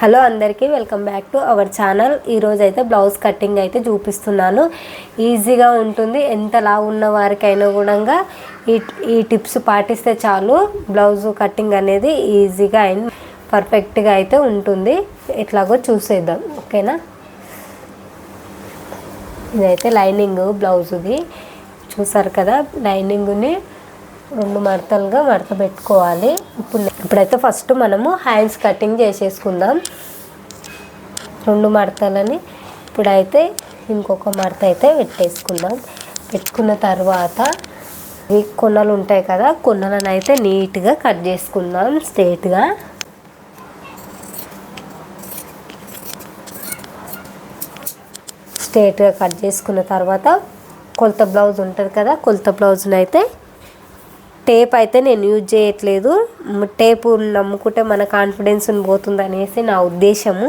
Hello అందరికీ welcome back to our channel. ఈరోజు అయితే బ్లౌజ్ కటింగ్ అయితే చూపిస్తున్నాను. ఈజీగా ఉంటుంది ఎంత లావు ఉన్న వారికైనా కూడా ఈ ఈ టిప్స్ పాటిస్తే చాలు. బ్లౌజ్ కటింగ్ అనేది ఈజీగా అండ్ పర్ఫెక్ట్గా అయితే ఉంటుంది. ఎట్లాగో చూసేద్దాం ఓకేనా? ఇదైతే లైనింగ్ బ్లౌజ్ది. చూసారు కదా లైనింగ్ని రెండు మడతలుగా మడత పెట్టుకోవాలి. ఇప్పుడు ఇప్పుడైతే ఫస్ట్ మనము హ్యాండ్స్ కటింగ్ చేసేసుకుందాం. రెండు మడతలని ఇప్పుడైతే ఇంకొక మడత అయితే పెట్టేసుకుందాం. పెట్టుకున్న తర్వాత ఈ కొనలు ఉంటాయి కదా కొనలను అయితే నీట్గా కట్ చేసుకుందాం స్ట్రేట్గా స్ట్రేట్గా కట్ చేసుకున్న తర్వాత కొలత బ్లౌజ్ ఉంటుంది కదా కొలత బ్లౌజ్ని అయితే టేప్ అయితే నేను యూజ్ చేయట్లేదు. టేపు నమ్ముకుంటే మన కాన్ఫిడెన్స్ పోతుంది అనేసి నా ఉద్దేశము.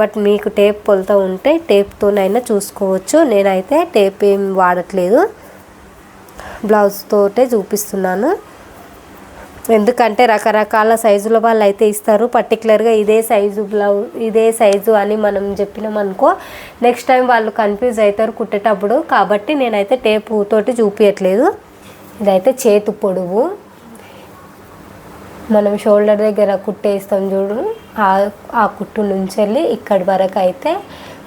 బట్ మీకు టేప్ కొలత ఉంటే టేప్తోనైనా చూసుకోవచ్చు. నేనైతే టేప్ ఏం వాడట్లేదు. బ్లౌజ్ తోటే చూపిస్తున్నాను. ఎందుకంటే రకరకాల సైజుల వాళ్ళు అయితే ఇస్తారు. పర్టికులర్గా ఇదే సైజు బ్లౌజ్ ఇదే సైజు అని మనం చెప్పినామనుకో నెక్స్ట్ టైం వాళ్ళు కన్ఫ్యూజ్ అవుతారు కుట్టేటప్పుడు. కాబట్టి నేనైతే టేపు తోటి చూపించట్లేదు ఇదైతే చేతు పొడువు. మనం షోల్డర్ దగ్గర కుట్టేస్తాం చూడు. ఆ కుట్టు నుంచి వెళ్ళి ఇక్కడి వరకు అయితే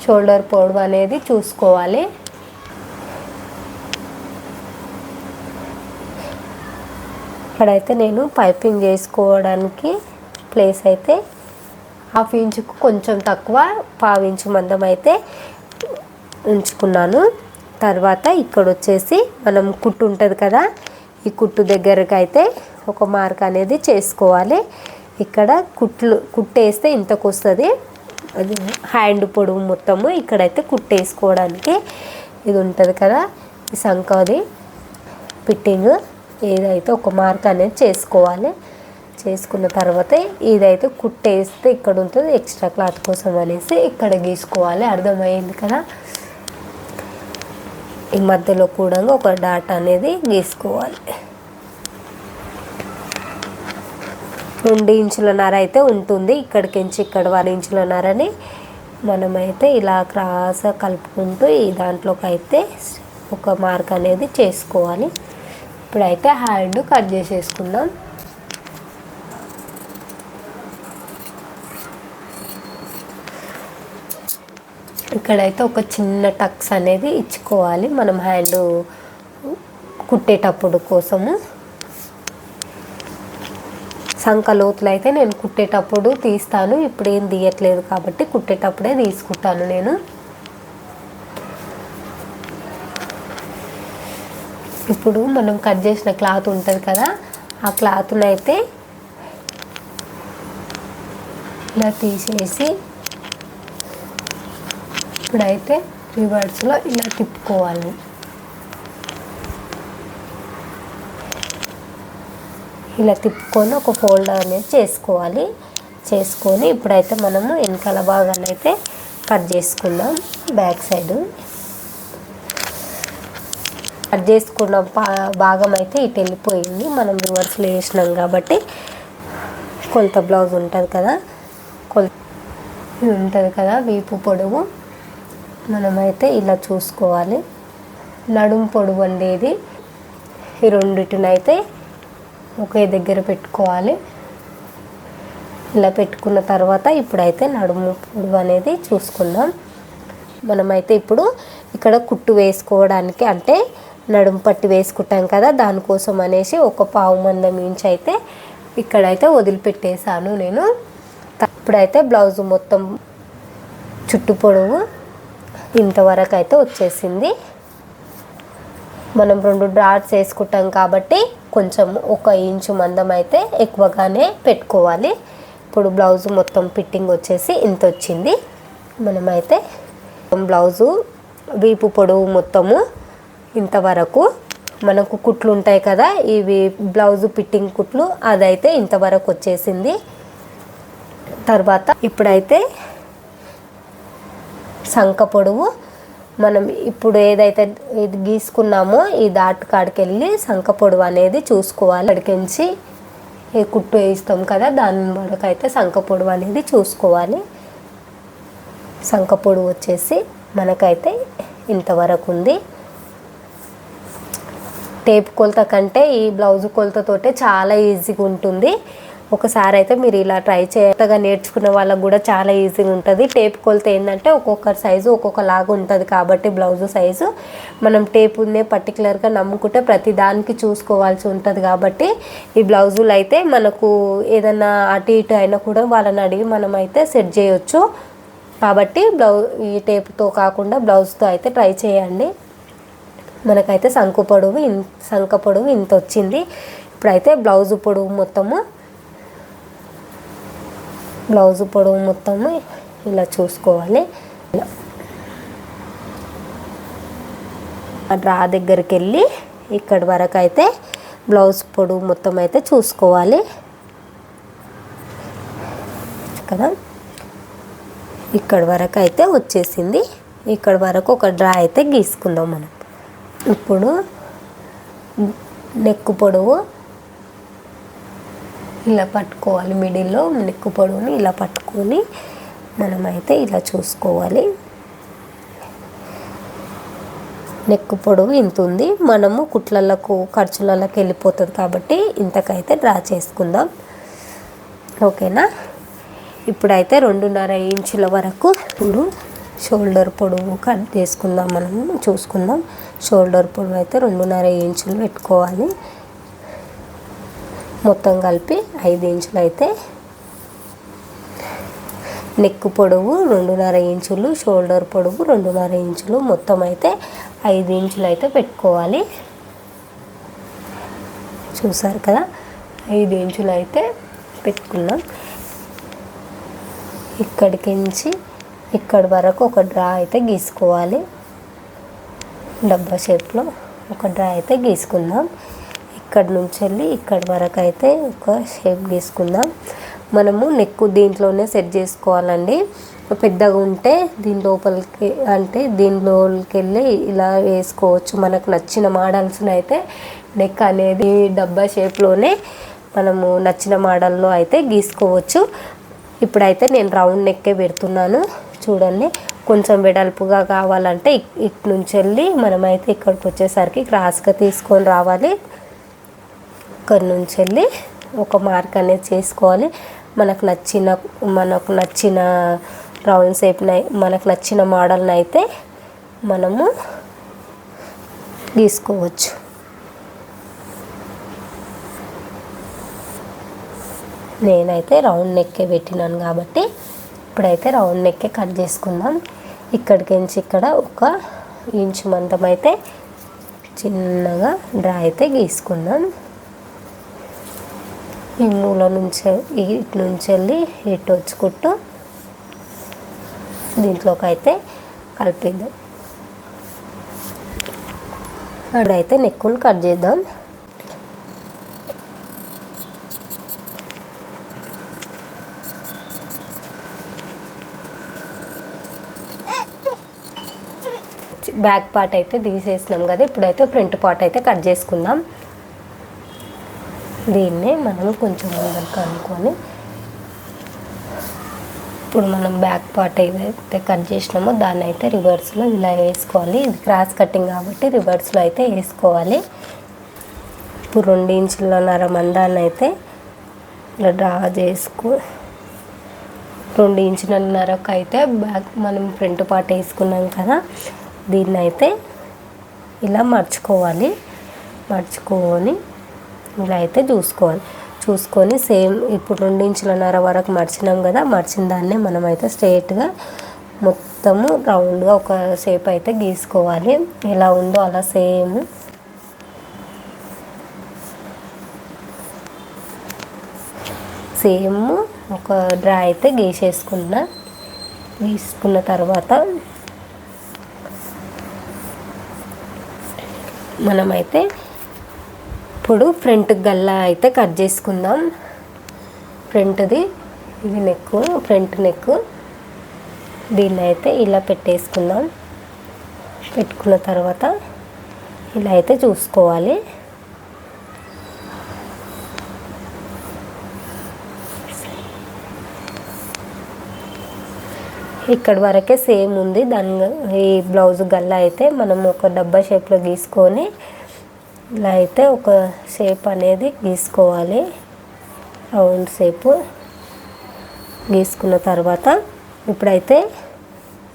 షోల్డర్ పొడవు అనేది చూసుకోవాలి. ఇక్కడైతే నేను పైపింగ్ చేసుకోవడానికి ప్లేస్ అయితే హాఫ్ ఇంచుకు కొంచెం తక్కువ పావు ఇంచు మందం అయితే ఉంచుకున్నాను. తర్వాత ఇక్కడ వచ్చేసి మనం కుట్టు ఉంటుంది కదా ఈ కుట్టు దగ్గరకు అయితే ఒక మార్క్ అనేది చేసుకోవాలి. ఇక్కడ కుట్లు కుట్టేస్తే ఇంతకు వస్తుంది అది హ్యాండ్ పొడవు మొత్తము ఇక్కడైతే కుట్టేసుకోవడానికి ఇది ఉంటుంది కదా ఈ సంకది ఫిట్టింగ్ ఏదైతే ఒక మార్క్ అనేది చేసుకోవాలి. చేసుకున్న తర్వాత ఇదైతే కుట్టేస్తే ఇక్కడ ఉంటుంది ఎక్స్ట్రా క్లాత్ కోసం అనేసి ఇక్కడ గీసుకోవాలి. అర్థమైంది కదా? ఈ మధ్యలో కూడా ఒక డాట్ అనేది గీసుకోవాలి రెండు ఇంచుల నర అయితే ఉంటుంది. ఇక్కడికి నుంచి ఇక్కడ వర ఇంచుల నరని మనమైతే ఇలా క్రాస్ కలుపుకుంటూ ఈ దాంట్లోకి అయితే ఒక మార్క్ అనేది చేసుకోవాలి. ఇప్పుడైతే హ్యాండ్ కట్ చేసేసుకుందాం. ఇక్కడైతే ఒక చిన్న టక్స్ అనేది ఇచ్చుకోవాలి. మనం హ్యాండ్ కుట్టేటప్పుడు కోసము. సంక లోతులు అయితే నేను కుట్టేటప్పుడు తీస్తాను. ఇప్పుడు ఏం తీయట్లేదు కాబట్టి కుట్టేటప్పుడే తీసుకుంటాను నేను. ఇప్పుడు మనం కట్ చేసిన క్లాత్ ఉంటుంది కదా ఆ క్లాత్ని అయితే ఇలా తీసేసి ఇప్పుడైతే రివర్స్లో ఇలా తిప్పుకోవాలి. ఇలా తిప్పుకొని ఒక ఫోల్డర్ అనేది చేసుకోవాలి. చేసుకొని ఇప్పుడైతే మనము వెనకాల భాగాన్ని అయితే కట్ చేసుకుందాం. Back side. కట్ చేసుకున్న భాగం అయితే ఇటు వెళ్ళిపోయింది. మనం రివర్స్లో వేసినాం కాబట్టి కొలత బ్లౌజ్ ఉంటుంది కదా. కొల ఉంటుంది కదా వీపు పొడవు. మనమైతే ఇలా చూసుకోవాలి. నడుము పొడవు అండి ఇది ఈ రెండిటినైతే ఒకే దగ్గర పెట్టుకోవాలి. ఇలా పెట్టుకున్న తర్వాత ఇప్పుడైతే నడుము పొడవు అనేది చూసుకుందాం. మనమైతే ఇప్పుడు ఇక్కడ కుట్టు వేసుకోవడానికి అంటే నడుము పట్టి వేసుకుంటాం కదా దానికోసం అనేసి ఒక పావు మందం ఇంచ్ అయితే ఇక్కడైతే వదిలిపెట్టేశాను నేను. ఇప్పుడైతే బ్లౌజ్ మొత్తం చుట్టు పొడవు ఇంతవరకు అయితే వచ్చేసింది. మనం రెండు డాట్స్ వేసుకుంటాం కాబట్టి కొంచెం ఒక ఇంచు మందం అయితే ఎక్కువగానే పెట్టుకోవాలి. ఇప్పుడు బ్లౌజ్ మొత్తం ఫిట్టింగ్ వచ్చేసి ఇంత వచ్చింది మనమైతే బ్లౌజు వీపు పొడవు మొత్తము ఇంతవరకు మనకు కుట్లు ఉంటాయి కదా ఇవి బ్లౌజ్ ఫిట్టింగ్ కుట్లు అదైతే ఇంతవరకు వచ్చేసింది. తర్వాత ఇప్పుడైతే సంక పొడవు మనం ఇప్పుడు ఏదైతే ఇది గీసుకున్నామో ఈ దాటు కాడికి వెళ్ళి సంక పొడవు అనేది చూసుకోవాలి. అడికించి ఈ కుట్టు వేయిస్తాం కదా దాని వరకు అయితే సంక పొడవు అనేది చూసుకోవాలి. సంక పొడవు వచ్చేసి మనకైతే ఇంతవరకు ఉంది. టేప్ కొలత కంటే ఈ బ్లౌజ్ కొలతతోటే చాలా ఈజీగా ఉంటుంది. ఒకసారి అయితే మీరు ఇలా ట్రై చేయగా నేర్చుకున్న వాళ్ళకు కూడా చాలా ఈజీగా ఉంటుంది. టేప్ కొలత ఏంటంటే ఒక్కొక్క సైజు ఒక్కొక్కలాగా ఉంటుంది కాబట్టి బ్లౌజ్ సైజు మనం టేప్ ఉందే పర్టికులర్గా నమ్ముకుంటే ప్రతి దానికి చూసుకోవాల్సి ఉంటుంది కాబట్టి ఈ బ్లౌజులు అయితే మనకు ఏదైనా అటు ఇటు అయినా కూడా వాళ్ళని అడిగి మనం అయితే సెట్ చేయొచ్చు. కాబట్టి బ్లౌజ్ ఈ టేప్తో కాకుండా బ్లౌజ్తో అయితే ట్రై చేయండి. మనకైతే సంకు పొడవు ఇన్ సంక పొడవు ఇంత వచ్చింది ఇప్పుడైతే బ్లౌజ్ పొడవు మొత్తము బ్లౌజ్ పొడవు మొత్తము ఇలా చూసుకోవాలి. ఇలా ఆ డ్రా దగ్గరికి వెళ్ళి ఇక్కడి వరకు అయితే బ్లౌజ్ పొడవు మొత్తం అయితే చూసుకోవాలి. కదా? ఇక్కడి వరకు అయితే వచ్చేసింది. ఇక్కడ వరకు ఒక డ్రా అయితే గీసుకుందాం మనం. ఇప్పుడు నెక్ పొడవు ఇలా పట్టుకోవాలి మిడిల్లో నెక్ పొడవుని ఇలా పట్టుకొని మనమైతే ఇలా చూసుకోవాలి. నెక్కు పొడవు ఇంత ఉంది. మనము కుట్లలకు ఖర్చులలోకి వెళ్ళిపోతుంది కాబట్టి ఇంతకైతే డ్రా చేసుకుందాం. ఓకేనా? ఇప్పుడైతే రెండున్నర ఇంచుల వరకు ఇప్పుడు షోల్డర్ పొడవు కట్ చేసుకుందాం మనము చూసుకుందాం. షోల్డర్ పొడవు అయితే రెండున్నర ఇంచులు పెట్టుకోవాలి. మొత్తం కలిపి ఐదు ఇంచులు అయితే నెక్ పొడవు రెండున్నర ఇంచులు షోల్డర్ పొడవు రెండున్నర ఇంచులు. మొత్తం అయితే ఐదు ఇంచులు అయితే పెట్టుకోవాలి. చూసారు కదా? ఐదు ఇంచులు అయితే పెట్టుకున్నాం. ఇక్కడికించి ఇక్కడి వరకు ఒక డ్రా అయితే గీసుకోవాలి. డబ్బా షేప్లో ఒక డ్రా అయితే గీసుకుందాం ఇక్కడ నుంచి వెళ్ళి ఇక్కడి వరకు అయితే ఒక షేప్ గీసుకుందాం మనము నెక్ దీంట్లోనే సెట్ చేసుకోవాలండి. పెద్దగా ఉంటే దీని లోపలికి అంటే దీనిలోకి వెళ్ళి ఇలా వేసుకోవచ్చు. మనకు నచ్చిన మోడల్స్ని అయితే నెక్ అనేది డబ్బా షేప్లోనే మనము నచ్చిన మోడల్లో అయితే గీసుకోవచ్చు. ఇప్పుడైతే నేను రౌండ్ నెక్కే పెడుతున్నాను. చూడండి కొంచెం వెడల్పుగా కావాలంటే ఇటు నుంచి వెళ్ళి మనమైతే ఇక్కడికి వచ్చేసరికి క్రాస్గా తీసుకొని రావాలి. అక్కడి నుంచి వెళ్ళి ఒక మార్క్ అనేది చేసుకోవాలి. మనకు నచ్చిన మనకు నచ్చిన రౌండ్ షేప్ మనకు నచ్చిన మోడల్ని అయితే మనము గీసుకోవచ్చు నేనైతే రౌండ్ నెక్కే పెట్టినాను కాబట్టి ఇప్పుడైతే రౌండ్ నెక్కే కట్ చేసుకుందాం. ఇక్కడికించి ఇక్కడ ఒక ఇంచు మందం అయితే చిన్నగా డ్రా అయితే గీసుకుందాం. ఈ మూల నుంచి ఇటు నుంచి వెళ్ళి ఇటు వచ్చుకుంటూ దీంట్లోకి అయితే కలిపిద్దాం. అక్కడైతే నెక్కును కట్ చేద్దాం. బ్యాక్ పార్ట్ అయితే తీసేసినాం కదా ఇప్పుడైతే ఫ్రంట్ పార్ట్ అయితే కట్ చేసుకుందాం. దీన్నే మనం కొంచెం ముందరకు అనుకొని ఇప్పుడు మనం బ్యాక్ పార్ట్ ఏదైతే కట్ చేసినామో దాన్ని అయితే రివర్స్లో ఇలా వేసుకోవాలి. ఇది క్రాస్ కటింగ్ కాబట్టి రివర్స్లో అయితే వేసుకోవాలి. ఇప్పుడు రెండు ఇంచులన్నర మందాన్ని అయితే ఇలా డ్రా చేసుకో రెండు ఇంచులన్నరకు అయితే బ్యాక్ మనం ఫ్రంట్ పార్ట్ వేసుకున్నాం కదా దీన్ని అయితే ఇలా మర్చుకోవాలి. మర్చుకొని ఇలా అయితే చూసుకోవాలి. చూసుకొని సేమ్ ఇప్పుడు రెండు ఇంచులన్నర వరకు మర్చినాం కదా మర్చిన దాన్నే మనం అయితే స్ట్రైట్గా మొత్తము రౌండ్గా ఒక షేప్ అయితే గీసుకోవాలి. ఎలా ఉందో అలా సేమ్. సేమ్ ఒక డ్రా అయితే గీసేసుకున్నా. గీసుకున్న తర్వాత మనమైతే ఇప్పుడు ఫ్రంట్ గల్లా అయితే కట్ చేసుకుందాం. ఫ్రంట్ది ఇది నెక్ ఫ్రంట్ నెక్ దీన్ని అయితే ఇలా పెట్టేసుకుందాం. పెట్టుకున్న తర్వాత ఇలా అయితే చూసుకోవాలి. ఇక్కడ వరకే సేమ్ ఉంది. దాని ఈ బ్లౌజ్ గల్లా అయితే మనం ఒక డబ్బా షేప్లో గీసుకొని ఇలా అయితే ఒక షేప్ అనేది గీసుకోవాలి. రౌండ్ షేపు గీసుకున్న తర్వాత ఇప్పుడైతే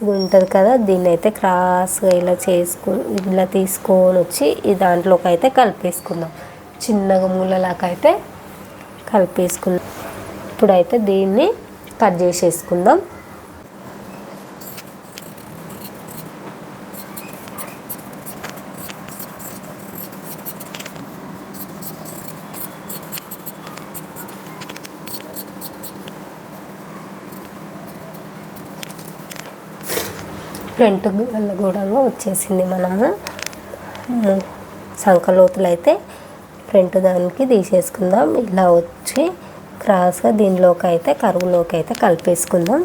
ఇది ఉంటుంది కదా దీన్ని అయితే క్రాస్గా ఇలా చేసుకు ఇలా తీసుకొని వచ్చి ఈ దాంట్లోకి అయితే కలిపేసుకుందాం. చిన్నగా మూలలాకైతే కలిపేసుకుందాం. ఇప్పుడైతే దీన్ని కట్ చేసేసుకుందాం. ఫ్రంట్ గల్ల కూడా వచ్చేసింది మనము. సంకలోతులు అయితే ఫ్రంట్ దానికి తీసేసుకుందాం. ఇలా వచ్చి క్రాస్గా దీనిలోకి అయితే కరువులోకి అయితే కలిపేసుకుందాం.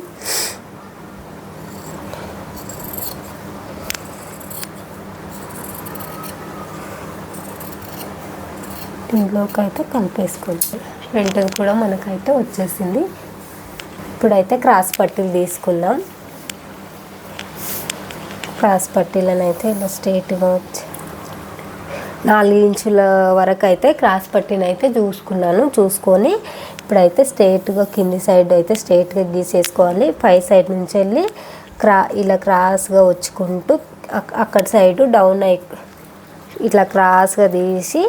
దీనిలోకి అయితే కలిపేసుకుందాం. ఫ్రంట్ కూడా మనకైతే వచ్చేసింది. ఇప్పుడైతే క్రాస్ పట్టీలు తీసుకుందాం. క్రాస్ పట్టీలను అయితే ఇలా స్ట్రేట్గా వచ్చి నాలుగు ఇంచుల వరకు అయితే క్రాస్ పట్టీని అయితే చూసుకున్నాను. చూసుకొని ఇప్పుడైతే స్ట్రేట్గా కింది సైడ్ అయితే స్ట్రేట్గా గీసేసుకోవాలి. పై సైడ్ నుంచి వెళ్ళి క్రా ఇలా క్రాస్గా వచ్చుకుంటూ అక్కడ సైడు డౌన్ అయి ఇట్లా క్రాస్గా తీసి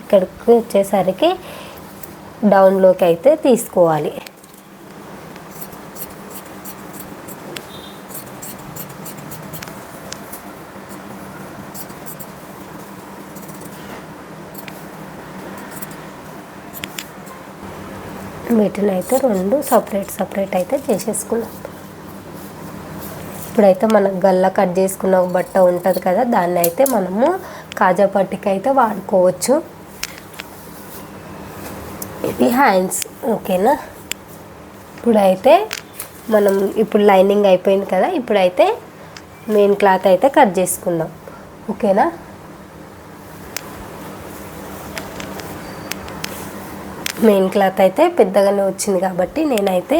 ఇక్కడికి వచ్చేసరికి డౌన్లోకి అయితే తీసుకోవాలి. వీటిని అయితే రెండు సపరేట్ సపరేట్ అయితే చేసేసుకున్నాం. ఇప్పుడైతే మనం గల్లా కట్ చేసుకున్న ఒక బట్ట ఉంటుంది కదా దాన్ని అయితే మనము కాజా పట్టికి అయితే వాడుకోవచ్చు. ఇది హ్యాండ్స్ ఓకేనా ఇప్పుడైతే మనం ఇప్పుడు లైనింగ్ అయిపోయింది కదా ఇప్పుడైతే మెయిన్ క్లాత్ అయితే కట్ చేసుకుందాం. ఓకేనా మెయిన్ క్లాత్ అయితే పెద్దగానే వచ్చింది కాబట్టి నేనైతే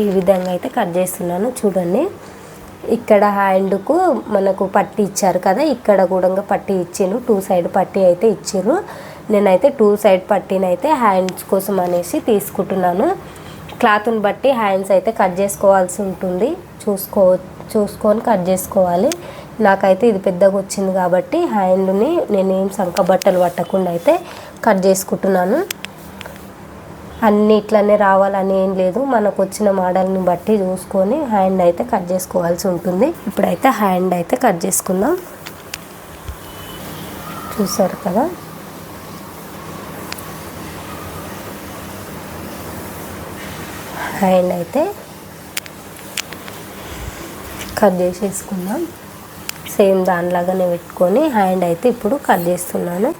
ఈ విధంగా అయితే కట్ చేస్తున్నాను చూడండి. ఇక్కడ హ్యాండ్కు మనకు పట్టి ఇచ్చారు కదా ఇక్కడ కూడా పట్టి ఇచ్చాను టూ సైడ్ పట్టి అయితే ఇచ్చారు. నేనైతే టూ సైడ్ పట్టీని అయితే హ్యాండ్స్ కోసం అనేసి తీసుకుంటున్నాను. క్లాత్ని బట్టి హ్యాండ్స్ అయితే కట్ చేసుకోవాల్సి ఉంటుంది చూసుకో చూసుకొని కట్ చేసుకోవాలి. నాకైతే ఇది పెద్దగా వచ్చింది కాబట్టి హ్యాండ్ని నేనేం సంక బట్టలు పట్టకుండా అయితే కట్ చేసుకుంటున్నాను. అన్ని ఇట్లనే రావాలని ఏం లేదు. మనకు వచ్చిన మోడల్ని బట్టి చూసుకొని హ్యాండ్ అయితే కట్ చేసుకోవాల్సి ఉంటుంది. ఇప్పుడైతే హ్యాండ్ అయితే కట్ చేసుకుందాం. చూసారు కదా? హ్యాండ్ అయితే కట్ చేసేసుకుందాం. సేమ్ దానిలాగానే పెట్టుకొని హ్యాండ్ అయితే ఇప్పుడు కట్ చేస్తున్నాను.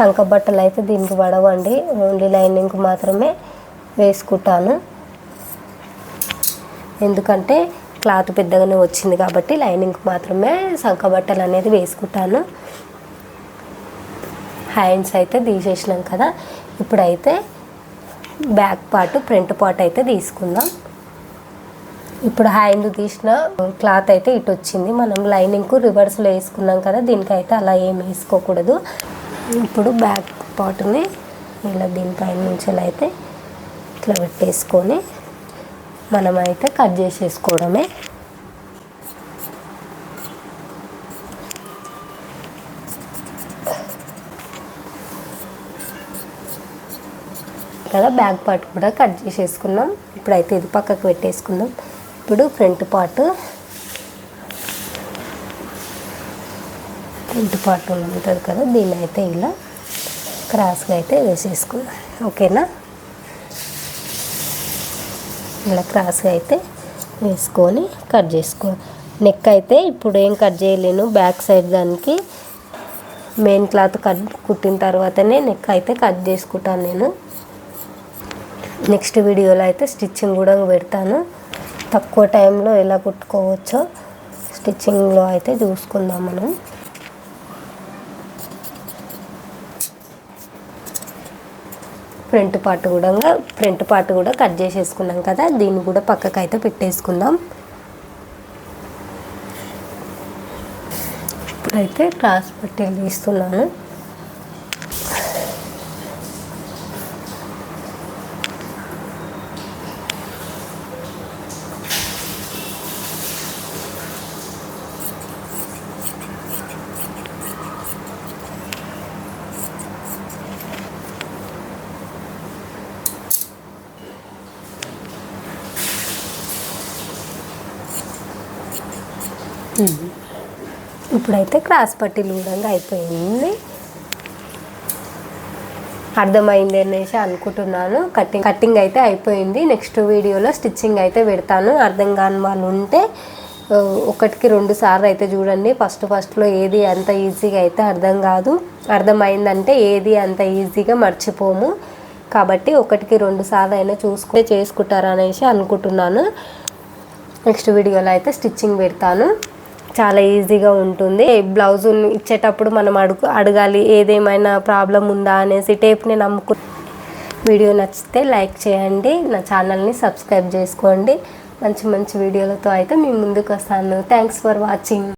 సంక బట్టలు అయితే దీనికి పడవండి. ఓన్లీ లైనింగ్ మాత్రమే వేసుకుంటాను. ఎందుకంటే క్లాత్ పెద్దగానే వచ్చింది కాబట్టి లైనింగ్ మాత్రమే సంక బట్టలు అనేది వేసుకుంటాను. హ్యాండ్స్ అయితే తీసేసినాం కదా. ఇప్పుడైతే బ్యాక్ పార్ట్ ఫ్రంట్ పార్ట్ అయితే తీసుకుందాం. ఇప్పుడు హ్యాండ్ తీసిన క్లాత్ అయితే ఇటు వచ్చింది. మనం లైనింగ్కు రివర్స్లో వేసుకున్నాం కదా దీనికైతే అలా ఏం వేసుకోకూడదు. ఇప్పుడు బ్యాక్ పార్ట్ని ఇలా దీనిపైన నుంచి అయితే ఇట్లా పెట్టేసుకొని మనమైతే కట్ చేసేసుకోవడమే. కదా బ్యాక్ పార్ట్ కూడా కట్ చేసేసుకున్నాం. ఇప్పుడైతే ఇది పక్కకు పెట్టేసుకుందాం. ఇప్పుడు ఫ్రంట్ పార్ట్ ఫ్రంట్ పార్ట్ ఉంటుంది కదా దీన్ని అయితే ఇలా క్రాస్గా అయితే వేసేసుకుందాం ఓకేనా? ఇలా క్రాస్గా అయితే వేసుకొని కట్ చేసుకో నెక్ అయితే ఇప్పుడు ఏం కట్ చేయలేను బ్యాక్ సైడ్ దానికి మెయిన్ క్లాత్ కట్ కుట్టిన తర్వాతనే నెక్ అయితే కట్ చేసుకుంటాను నేను. నెక్స్ట్ వీడియోలో అయితే స్టిచ్చింగ్ కూడా పెడతాను. తక్కువ టైంలో ఎలా కుట్టుకోవచ్చో స్టిచ్చింగ్లో అయితే చూసుకుందాం మనం. ఫ్రంట్ పార్ట్ కూడా ఫ్రంట్ పార్ట్ కూడా కట్ చేసేసుకున్నాం కదా దీన్ని కూడా పక్కకైతే పెట్టేసుకుందాం. ఇప్పుడైతే క్రాస్ పట్టీలు తీస్తున్నాను. ఇప్పుడైతే క్రాస్ పట్టీలు కూడా అయిపోయింది. అర్థమైంది అనేసి అనుకుంటున్నాను. కటింగ్ కటింగ్ అయితే అయిపోయింది. నెక్స్ట్ వీడియోలో స్టిచ్చింగ్ అయితే పెడతాను. అర్థం కాని వాళ్ళు ఉంటే ఒకటికి రెండు సార్లు అయితే చూడండి. ఫస్ట్ ఫస్ట్లో ఏది అంత ఈజీగా అయితే అర్థం కాదు. అర్థమైందంటే ఏది అంత ఈజీగా మర్చిపోము. కాబట్టి ఒకటికి రెండు సార్లు అయినా చూసుకుంటే చేసుకుంటారు అనేసి అనుకుంటున్నాను. నెక్స్ట్ వీడియోలో అయితే స్టిచ్చింగ్ పెడతాను. చాలా ఈజీగా ఉంటుంది. బ్లౌజ్ ఇచ్చేటప్పుడు మనం అడుగు అడగాలి ఏదేమైనా ప్రాబ్లం ఉందా అనేసి టేప్ని నమ్ముకు వీడియో నచ్చితే లైక్ చేయండి. నా ఛానల్ని సబ్స్క్రైబ్ చేసుకోండి. మంచి మంచి వీడియోలతో అయితే మీ ముందుకు వస్తాను. Thanks for watching